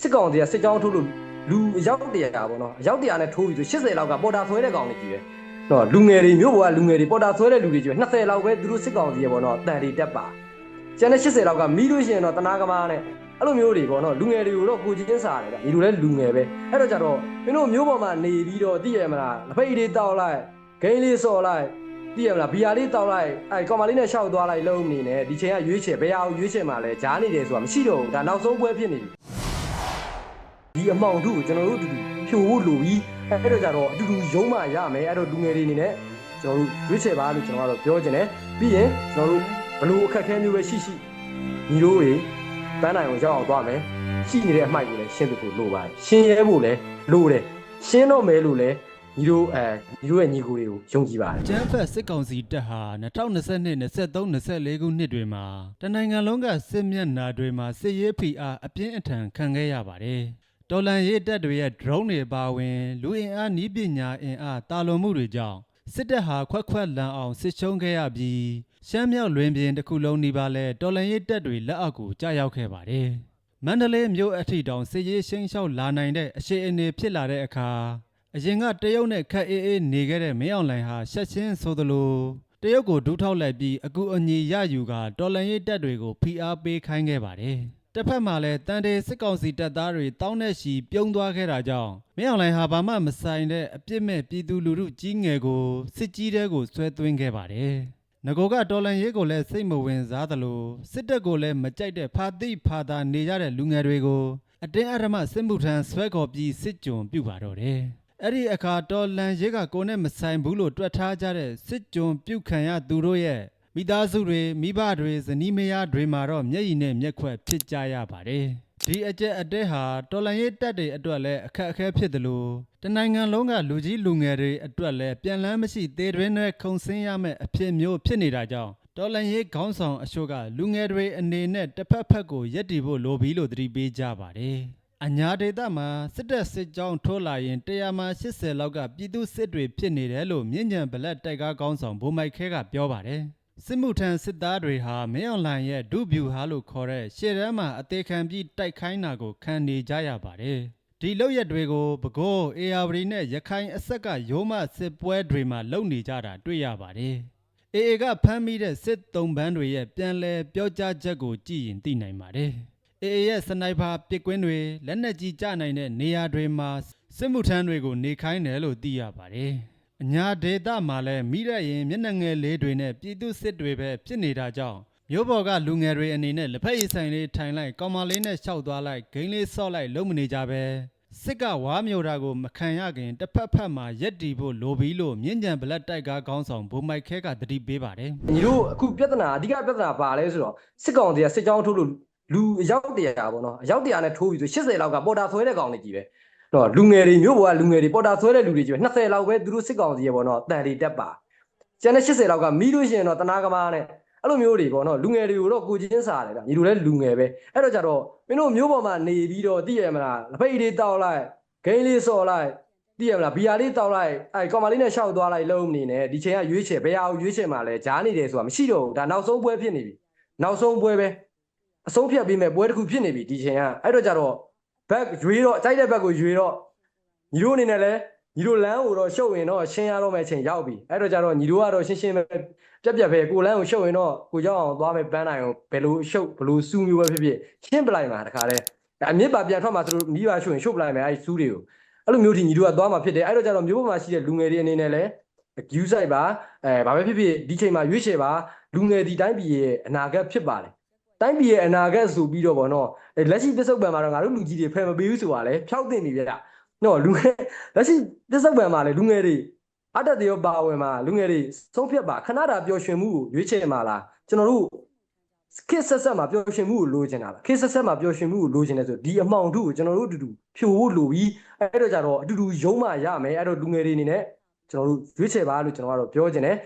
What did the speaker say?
စစ်ကောင်စီကစစ်ကြောင်းထိုးလို့လူအယောက်တရာပေါ့နော်အယောက်တရာနဲ့ထိုးပြီးဆို80လောက်ကပေါ်တာဆွဲတဲ့ကောင်တွေကြီးပဲနော်လူငယ်တွေမျိုးပေါ်ကလူငယ်တွေပေါ်တာဆွဲတဲ့လူတွေကြီးပဲ20လောက်ပဲသူတို့စစ်ကောင်စီရပေါ့နော်တန်တွေတက်ပါကျန်တဲ့80လောက်ကမီးလို့ရှိရင်တော့တနာကမားနဲ့အဲ့လိုမျိုးတွေပေါ့နော်လူငယ်တွေကိုတော့ကိုချင်းစားတယ်ဗျဒီလိုလဲလူငယ်ပဲအဲ့တော့ကြတော့မင်းတို့မျိုးပေါ်မှာနေပြီးတော့သိရမလားလက်ဖက်ရည်လေးတောက်လိုက်ဂိမ်းလေးစော်လိုက်သိရမလားဘီယာလေးတောက်လိုက်အဲကောင်မလေးနဲ့ရှောက်သွားလိုက်လုံးနေနဲ့ဒီချိန်ကရွေးချယ်ဘယ်ဟာကိုရွေးချယ်မှာလဲဂျားနေတယ်ဆိုတာမရှိတော့ဘူးဒါနောက်ဆုံးပွဲဖြစ်နေပြီ ဒီအမောင်တို့ကိုကျွန်တော်တို့အတူတူဖြိုဖို့လိုပြီးအဲ့တော့ကြတော့အတူတူရုံးမှရမယ်အဲ့တော့လူငယ်တွေအနေနဲ့ကျွန်တော်တို့ရွေးချယ်ပါလို့ကျွန်တော်ကတော့ပြောချင်တယ်ပြီးရင်ကျွန်တော်တို့ဘလို့အခက်အခဲမျိုးပဲရှိရှိညီတို့တွေပန်းနိုင်ကိုရောက်အောင်သွားမယ်ရှိနေတဲ့အမိုက်ကိုလည်းရှင်းဖို့လိုပါတယ်ရှင်းရဲဖို့လည်းလိုတယ်ရှင်းတော့မယ်လို့လည်းညီတို့အဲညီတို့ရဲ့ညီကိုတွေကိုယုံကြည်ပါတယ်ကျန်းဖက်စစ်ကောင်စီတပ်ဟာ2022 23 24ခုနှစ်တွေမှာတနိုင်ငံလုံးကစစ်မျက်နှာတွေမှာစစ်ရေးဖိအားအပြင်းအထန်ခံခဲ့ရပါတယ်။ တော်လန်ရေးတပ်တွေရဲ့ drone တွေပါဝင်လူအင်အားနည်းပညာအင်အားတာလွန်မှုတွေကြောင့်စစ်တပ်ဟာခွက်ခွက်လန်အောင်စစ်ရှုံးခဲ့ရပြီးရှမ်းမြောက်လွင်ပြင်တစ်ခုလုံးနေပါလဲတော်လန်ရေးတပ်တွေလက်အောက်ကိုကြာရောက်ခဲ့ပါတယ်။မန္တလေးမြို့အထိတောင်စစ်ရေးရှင်းရှောက်လာနိုင်တဲ့အခြေအနေဖြစ်လာတဲ့အခါအရင်ကတရုတ်နဲ့ခက်အေးအေးနေခဲ့တဲ့မင်းအောင်လှိုင်ဟာရှက်ချင်းဆိုသလိုတရုတ်ကိုဒူးထောက်လိုက်ပြီးအကူအညီရယူကတော်လန်ရေးတပ်တွေကိုဖိအားပေးခိုင်းခဲ့ပါတယ်။ တစ်ဖက်မှာလည်းတန်တေစစ်ကောင်စီတပ်သားတွေတောင်းနဲ့ချီပြုံးသွားခဲ့တာကြောင့်မင်းအောင်လှိုင်ဟာဘာမှမဆိုင်တဲ့အပြစ်မဲ့ပြည်သူလူထုကြီးငယ်ကိုစစ်ကြီးတဲကိုဆွဲသွင်းခဲ့ပါတယ်။ငကိုကတော်လန်ရေးကိုလည်းစိတ်မဝင်စားသလိုစစ်တပ်ကိုလည်းမကြိုက်တဲ့ဖာတိဖာသာနေကြတဲ့လူငယ်တွေကိုအတင်းအဓမ္မစစ်မှုထမ်းဆွဲခေါ်ပြီးစစ်ကြုံပြုပါတော့တယ်။အဲ့ဒီအခါတော်လန်ရဲကကိုနဲ့မဆိုင်ဘူးလို့တွက်ထားကြတဲ့စစ်ကြုံပြုတ်ခံရသူတို့ရဲ့ မိသားစုတွေမိဘတွေဇနီးမယားတွေမှာတော့မျက်ရည်နဲ့မျက်ခွက်ဖြစ်ကြရပါတယ်ဒီအကျက်အတဲဟာတော်လန်ရေးတက်တွေအတွက်လည်းအခက်အခဲဖြစ်တယ်လို့တနိုင်ငံလုံးကလူကြီးလူငယ်တွေအတွက်လည်းပြန်လန်းမရှိသေးတွင်နဲ့ခုံစင်းရမယ့်အဖြစ်မျိုးဖြစ်နေတာကြောင့်တော်လန်ရေးခေါင်းဆောင်အချို့ကလူငယ်တွေအနေနဲ့တစ်ဖက်ဖက်ကိုရက်တီဖို့လိုပြီလို့သတိပေးကြပါတယ်အညာဒေသမှာစစ်တပ်စစ်ကြောင်းထိုးလာရင်တရားမှ80လောက်ကပြည်သူစစ်တွေဖြစ်နေတယ်လို့မြင့်ညံဘလက်တိုက်ကားကောင်းဆောင်ဘိုမိုက်ခဲကပြောပါတယ် စစ်မှုထမ်းစစ်သားတွေဟာမင်းအွန်လိုင်းရဲ့ဒုဗျူဟာလို့ခေါ်တဲ့ရှေ့တန်းမှာအသေးခံပြီးတိုက်ခိုင်းတာကိုခံနေကြရပါတယ်ဒီလောက်ရက်တွေကိုဘကိုးအေယာဝတီနဲ့ရခိုင်အဆက်ကရိုးမစစ်ပွဲတွေမှာလုံနေကြတာတွေ့ရပါတယ်အေအေကဖမ်းမိတဲ့စစ်တုံးပန်းတွေရဲ့ပြန်လည်ပြောကြားချက်ကိုကြည့်ရင်သိနိုင်ပါတယ်အေအေရဲ့စနိုက်ပါပစ်ကွင်းတွေလက်နက်ကြီးကျနိုင်တဲ့နေရာတွေမှာစစ်မှုထမ်းတွေကိုနေခိုင်းတယ်လို့သိရပါတယ်။ အညာဒေသမှာလည်းမိရက်ရင်မျက်နှာငယ်လေးတွေနဲ့ပြည်သူစစ်တွေပဲဖြစ်နေတာကြောင့်မြို့ပေါ်ကလူငယ်တွေအနေနဲ့လက်ဖက်ရည်ဆိုင်လေးထိုင်လိုက်ကောင်မလေးနဲ့ရှောက်သွားလိုက်ဂိမ်းလေးဆော့လိုက်လုံးမနေကြပဲစစ်ကဝါမျိုးတာကိုမခံရခင်တစ်ဖက်ဖက်မှာရက်တီဖို့လိုပြီလို့မြင့်ကြံဘလက်တိုက်ကားခေါင်းဆောင်ဘိုမိုက်ခဲကသတိပေးပါတယ်ညီတို့အခုပြဿနာအဓိကပြဿနာပါလဲဆိုတော့စစ်ကောင်စီကစစ်ကြောင်းထိုးလို့လူအယောက်တရာပေါ့နော်အယောက်တရာနဲ့ထိုးပြီးဆို80လောက်ကပေါ်တာဆွဲတဲ့ကောင်တွေကြီးပဲ နော်လူငယ်တွေမျိုးပေါ်ကလူငယ်တွေပေါ်တာဆွဲတဲ့လူတွေကြီးပဲ20လောက်ပဲသူတို့စစ်ကောင်စီရပေါ့နော်တန်တွေတက်ပါကျန်တဲ့80လောက်ကမီးလို့ရှိရင်တော့တနာကမားနဲ့အဲ့လိုမျိုးတွေပေါ့နော်လူငယ်တွေကိုတော့ကိုချင်းစားတယ်ဗျညီတို့လည်းလူငယ်ပဲအဲ့တော့ကြတော့မင်းတို့မျိုးပေါ်မှာနေပြီးတော့သိရမလားလက်ဖက်ရည်လေးတောက်လိုက်ဂိမ်းလေးစော်လိုက်သိရမလားဘီယာလေးတောက်လိုက်အဲကောင်မလေးနဲ့ရှောက်သွားလိုက်လုံးမနေနဲ့ဒီချိန်ကရွေးချယ်ဘယ်ဟာကိုရွေးချယ်မှာလဲဂျားနေတယ်ဆိုတာမရှိတော့ဘူးဒါနောက်ဆုံးပွဲဖြစ်နေပြီနောက်ဆုံးပွဲပဲအဆုံးဖြတ်ပေးမဲ့ပွဲတစ်ခုဖြစ်နေပြီဒီချိန်ကအဲ့တော့ကြတော့ ဘက်ရွေးတော့ကြိုက်တဲ့ဘက်ကိုရွေးတော့ညီတို့အနေနဲ့လဲညီတို့လမ်းကိုတော့ရှုပ်ရင်တော့ရှင်းရတော့မယ့်အချိန်ရောက်ပြီအဲ့တော့ကြတော့ညီတို့ကတော့ရှင်းရှင်းပဲပြက်ပြက်ပဲကိုလမ်းကိုရှုပ်ရင်တော့ကိုကြောက်အောင်သွားမယ်ပန်းနိုင်အောင်ဘယ်လိုရှုပ်ဘယ်လိုစူးမျိုးပဲဖြစ်ဖြစ်ရှင်းပလိုက်မှာတခါတည်းအမြင့်ပါပြန်ထွက်မှာသူတို့မိဘရှုပ်ရင်ရှုပ်ပလိုက်မယ်အဲ့ဒီစူးတွေကိုအဲ့လိုမျိုးထိညီတို့ကသွားမှာဖြစ်တယ်အဲ့တော့ကြတော့မျိုးပေါ်မှာရှိတဲ့လူငယ်တွေအနေနဲ့လည်း view site ပါအဲဘာပဲဖြစ်ဖြစ်ဒီချိန်မှာရွေးချယ်ပါလူငယ်ဒီတိုင်းပြည်ရဲ့အနာဂတ်ဖြစ်ပါတယ် တိုင်းပြည်ရဲ့အနာဂတ်ဆိုပြီးတော့ဗောနော်အဲလက်ရှိပစ္စုပန်မှာတော့ငါတို့လူကြီးတွေဖယ်မပေးဘူးဆိုတာလေဖျောက်တင်နေပြတာနော်လူငယ်လက်ရှိပစ္စုပန်မှာလေလူငယ်တွေအတ္တတရောပါဝင်မှာလူငယ်တွေဆုံးဖြတ်ပါခဏတာပျော်ရွှင်မှုကိုရွေးချယ်မှာလားကျွန်တော်တို့ခစ်ဆက်ဆက်မှာပျော်ရွှင်မှုကိုလိုချင်တာလားခစ်ဆက်ဆက်မှာပျော်ရွှင်မှုကိုလိုချင်တယ်ဆိုဒီအမှောင်ထုကိုကျွန်တော်တို့အတူတူဖြိုဖို့လိုပြီးအဲ့တော့ကြတော့အတူတူရုံးမှရမယ်အဲ့တော့လူငယ်တွေအနေနဲ့ကျွန်တော်တို့ရွေးချယ်ပါလို့ကျွန်တော်ကတော့ပြောချင်တယ်